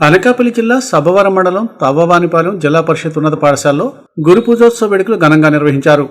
Anakapalli జిల్లా సభవరం మండలం తవ్వవానిపాలెం జిల్లా పరిషత్ ఉన్నత పాఠశాలలో గురు పూజోత్సవ వేడుకలు ఘనంగా నిర్వహించారు.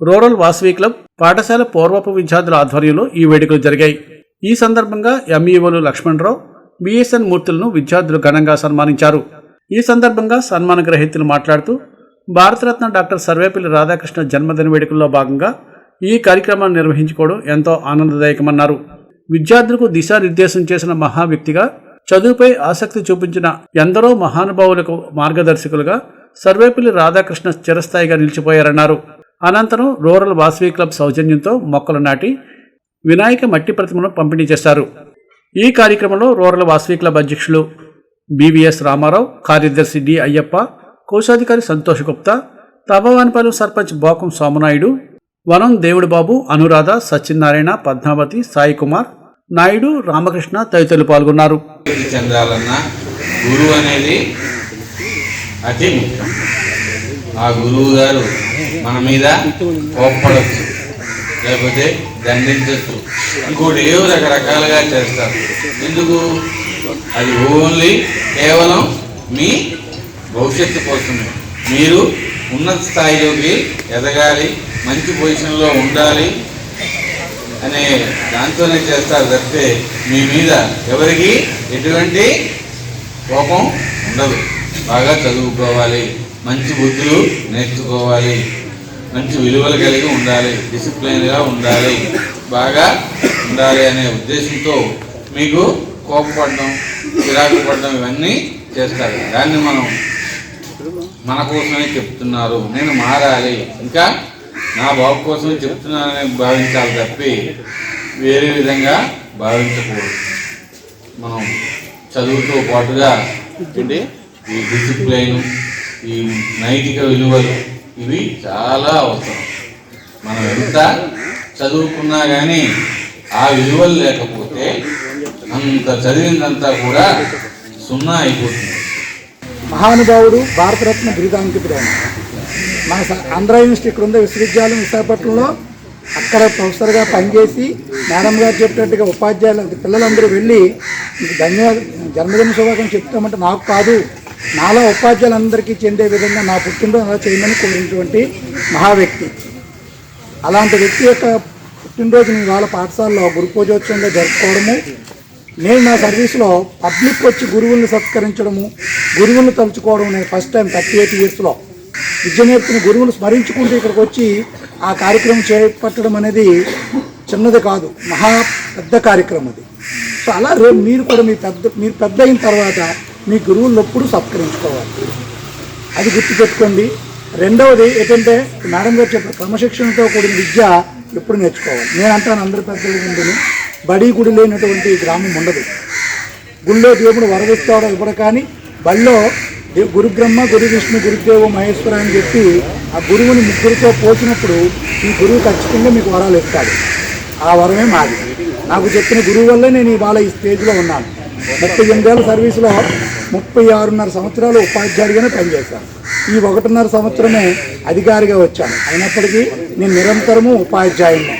రూరల్ వాసవి క్లబ్ పాఠశాల పూర్వపు విద్యార్థుల ఆధ్వర్యంలో ఈ వేడుకలు జరిగాయి. ఈ సందర్భంగా ఎంఈఓలు లక్ష్మణరావు బిఎస్ఎన్ మూర్తులను విద్యార్థులు ఘనంగా సన్మానించారు. ఈ సందర్భంగా సన్మాన గ్రహీతలు మాట్లాడుతూ భారతరత్న డాక్టర్ సర్వేపల్లి రాధాకృష్ణ జన్మదిన వేడుకల్లో భాగంగా ఈ కార్యక్రమాన్ని నిర్వహించుకోవడం ఎంతో ఆనందదాయకమన్నారు. విద్యార్థులకు దిశానిర్దేశం చేసిన మహా వ్యక్తిగా చదువుపై ఆసక్తి చూపించిన ఎందరో మహానుభావులకు మార్గదర్శకులుగా సర్వేపల్లి రాధాకృష్ణ చిరస్థాయిగా నిలిచిపోయారన్నారు. అనంతరం రూరల్ వాసవి క్లబ్ సౌజన్యంతో మొక్కలు నాటి వినాయక మట్టి ప్రతిమను పంపిణీ చేశారు. ఈ కార్యక్రమంలో రూరల్ వాసవి క్లబ్ అధ్యక్షులు బీవీఎస్ రామారావు కార్యదర్శి డి అయ్యప్ప కోశాధికారి సంతోష్ గుప్తా తబవానిపాలెం సర్పంచ్ బోకం సోమనాయుడు వనం దేవుడు బాబు అనురాధ సత్యనారాయణ పద్మావతి సాయికుమార్ నాయుడు రామకృష్ణ తదితరులు పాల్గొన్నారు. అభివృద్ధి చెందాలన్నా గురువు అనేది అతి ముఖ్యం. ఆ గురువు గారు మన మీద కోప్పడచ్చు లేకపోతే దండించచ్చు ఇంకోటి ఏవో రకరకాలుగా చేస్తారు. ఎందుకు? అది ఓన్లీ కేవలం మీ భవిష్యత్తు కోసమే. మీరు ఉన్నత స్థాయిలోకి ఎదగాలి మంచి పొజిషన్లో ఉండాలి అనే దాంతోనే చేస్తారు తప్పితే మీ మీద ఎవరికి ఎటువంటి కోపం ఉండదు. బాగా చదువుకోవాలి మంచి బుద్ధులు నేర్చుకోవాలి మంచి విలువలు కలిగి ఉండాలి డిసిప్లైన్గా ఉండాలి బాగా ఉండాలి అనే ఉద్దేశంతో మీకు కోపపడడం చిరాకు పడడం ఇవన్నీ చేస్తారు. దాన్ని మనం మన కోసమే చెప్తున్నారు. నేను మారాలి. ఇంకా నా బాబు కోసం చెప్తున్నానని భావించాలి తప్పి వేరే విధంగా భావించకూడదు. మనం చదువుతో పాటుగా ఏంటి? ఈ డిసిప్లైన్ ఈ నైతిక విలువలు ఇవి చాలా అవసరం. మనం ఎంత చదువుకున్నా కానీ ఆ విలువలు లేకపోతే అంత చదివిందంతా కూడా సున్నా అయిపోతుంది. మహానుభావుడు భారతరత్న బిరుదాంకితుడైన మన స- ఆంధ్ర యూనివర్సిటీ ఇక్కడ ఉంది విశ్వవిద్యాలయం విశాఖపట్నంలో అక్కడ ప్రొఫెసర్గా పనిచేసి మేడం గారు చెప్పినట్టుగా ఉపాధ్యాయులు పిల్లలందరూ వెళ్ళి మీకు ధన్యవాద జన్మదిన శుభాకాంక్షలు చెప్తామంటే నాకు కాదు నాలో ఉపాధ్యాయులందరికీ చెందే విధంగా నా పుట్టినరోజు అలా చేయమని కోరినటువంటి మహా వ్యక్తి అలాంటి వ్యక్తి యొక్క పుట్టినరోజుని వాళ్ళ పాఠశాలలో గురు పూజోత్సవంగా జరుపుకోవడము నేను నా సర్వీస్లో పబ్లిక్ వచ్చి గురువుల్ని సత్కరించడము గురువులను తలుచుకోవడం నేను ఫస్ట్ టైం థర్టీ ఎయిట్ ఇయర్స్లో. విద్య నేర్పిన గురువులు స్మరించుకుంటూ ఇక్కడికి వచ్చి ఆ కార్యక్రమం చేపట్టడం అనేది చిన్నది కాదు మహా పెద్ద కార్యక్రమం అది. సో అలా రేపు మీరు కూడా మీ పెద్ద మీరు పెద్ద అయిన తర్వాత మీ గురువులను ఎప్పుడు సత్కరించుకోవాలి. అది గుర్తుపెట్టుకోండి రెండవది ఏంటంటే మేడం గారు చెప్పిన క్రమశిక్షణతో కూడిన విద్య ఎప్పుడు నేర్చుకోవాలి. నేను అంటాను అందరి పెద్దలు ముందుని బడి గుడి లేనటువంటి గ్రామం ఉండదు. గుళ్ళో దేవుడు వరదిస్తాడో ఇవ్వడు కానీ బడిలో దే- గురు బ్రహ్మ గురు విష్ణు గురుదేవ మహేశ్వర అని చెప్పి ఆ గురువుని ముగ్గురితో పోచినప్పుడు ఈ గురువు ఖచ్చితంగా మీకు వరాలు ఇస్తాడు. ఆ వరమే మాది. నాకు చెప్పిన గురువు వల్లే నేను ఇవాళ ఈ స్టేజ్లో ఉన్నాను. ముప్పై ఎనిమిదేళ్ళ సర్వీసులో ముప్పై ఆరున్నర సంవత్సరాలు ఉపాధ్యాయుడిగానే పనిచేశాను. ఈ ఒకటిన్నర సంవత్సరమే అధికారిగా వచ్చాను. అయినప్పటికీ నేను నిరంతరము ఉపాధ్యాయుని